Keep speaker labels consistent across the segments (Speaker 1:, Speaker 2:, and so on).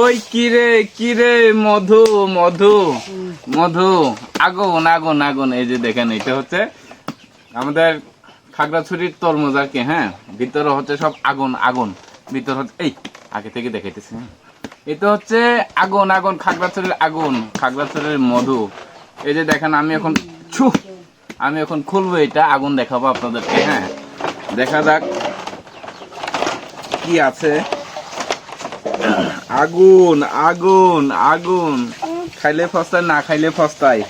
Speaker 1: ওই কিরে কিরে, মধু মধু মধু। আগুন আগুন আগুন। এই যে দেখেন, এটা হচ্ছে আমাদের খাগড়াছড়ির তরমুজ আর কি হ্যাঁ? ভিতরে হচ্ছে সব আগুন আগুন। ভিতর হচ্ছে এই, আগে থেকে দেখাইতেছি। এটা হচ্ছে আগুন আগুন, খাগড়াছড়ির আগুন, খাগড়াছড়ির মধু। এই যে দেখেন, আমি এখন ছু! আমি এখন খুলবো এটা, আগুন দেখাবো আপনাদেরকে হ্যাঁ? দেখা যাক কি আছে। আগুন আগুন আগুন। খাইলে ফস্তায় না খাইলে ফস্তায়।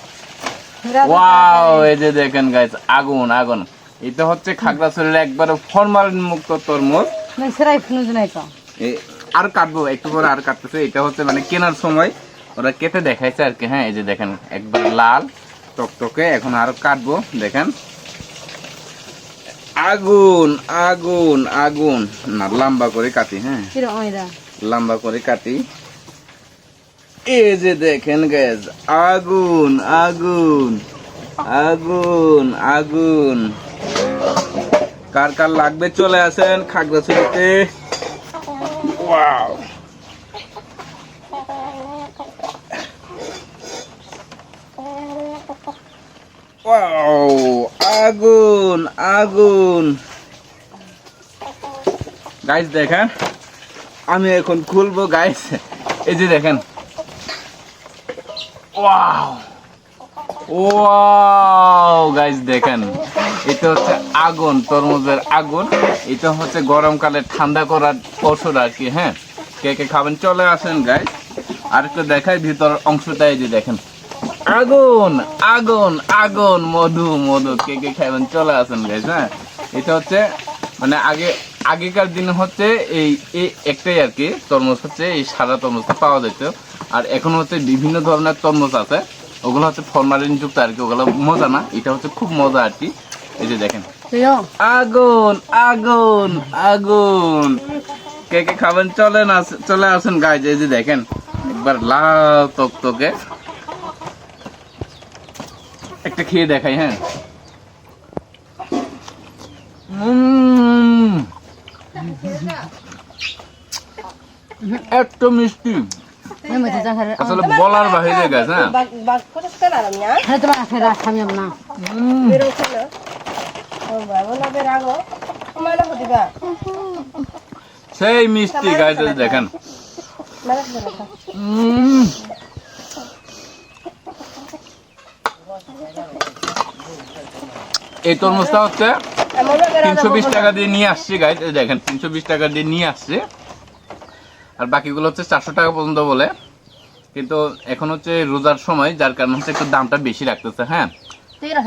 Speaker 1: ওয়াও এই যে দেখেন গাইস আগুন আগুন। এটা হচ্ছে খাগড়াছড়ির একবারে ফরমালিন মুক্ত তরমুজ আর কাটবো একটু পরে আর কাটতেছে। এটা হচ্ছে মানে কেনার সময়। ওরা কেটে দেখাইছে আর কি হ্যাঁ এই যে দেখেন একবার লাল টকটকে। এখন আরও কাটবো দেখেন। আগুন আগুন আগুন। না লম্বা করে কাটি হ্যাঁ। লম্বা করে কাটি। এই যে দেখেন গ্যাস আগুন আগুন আগুন আগুন। কার কার লাগবে চলে আসেন খাগড়াছড়িতে। ওয়াও ওয়াও আগুন আগুন। গাইস দেখেন। আমি এখন খুলবো গাইস এই যে দেখেন। গাইস দেখেন। এটা হচ্ছে আগুন, তরমুজের আগুন। এটা হচ্ছে গরমকালে ঠান্ডা করার ওষুধ আর কি হ্যাঁ? কে কে খাবেন, চলে আসেন গাইস আর একটু দেখাই, ভিতর অংশটা, এই যে দেখেন। আগুন আগুন আগুন, মধু মধু। কে কে খাবেন, চলে আসেন গাইস হ্যাঁ? এটা হচ্ছে মানে আগে আগেকার দিনে হচ্ছে এই একটাই আর কি তরমুজ হচ্ছে এই সাদা তরমুজটা পাওয়া যেত আর এখন হচ্ছে বিভিন্ন ধরনের তরমুজ আছে ওগুলো হচ্ছে ফরমালিন যুক্ত আর কি ওগুলো মজা না এটা হচ্ছে খুব মজা আর কি। এই যে দেখেন। আগুন আগুন আগুন। কে কে খাবেন? চলেন চলে আসেন গাছ এই যে দেখেন একবার লাল তকতকে একটা খেয়ে দেখাই হ্যাঁ। এত মিষ্টি আসলে বলার বাহিরে গেছে হ্যাঁ.
Speaker 2: হ্যাঁ তোমার আখে রাখ আমি না.
Speaker 3: Oh?
Speaker 1: সেই মিষ্টি গাছ দেখেন। এই তরমুজটা হচ্ছে. তিনশো বিশ টাকা দিয়ে নিয়ে আসছি গাইজ এই দেখেন তিনশো বিশ টাকা দিয়ে নিয়ে আসছে। আর বাকিগুলো হচ্ছে চারশো টাকা পর্যন্ত বলে। কিন্তু এখন হচ্ছে রোজার সময় যার কারণে হচ্ছে একটু দামটা বেশি রাখতেছে হ্যাঁ?
Speaker 3: Tira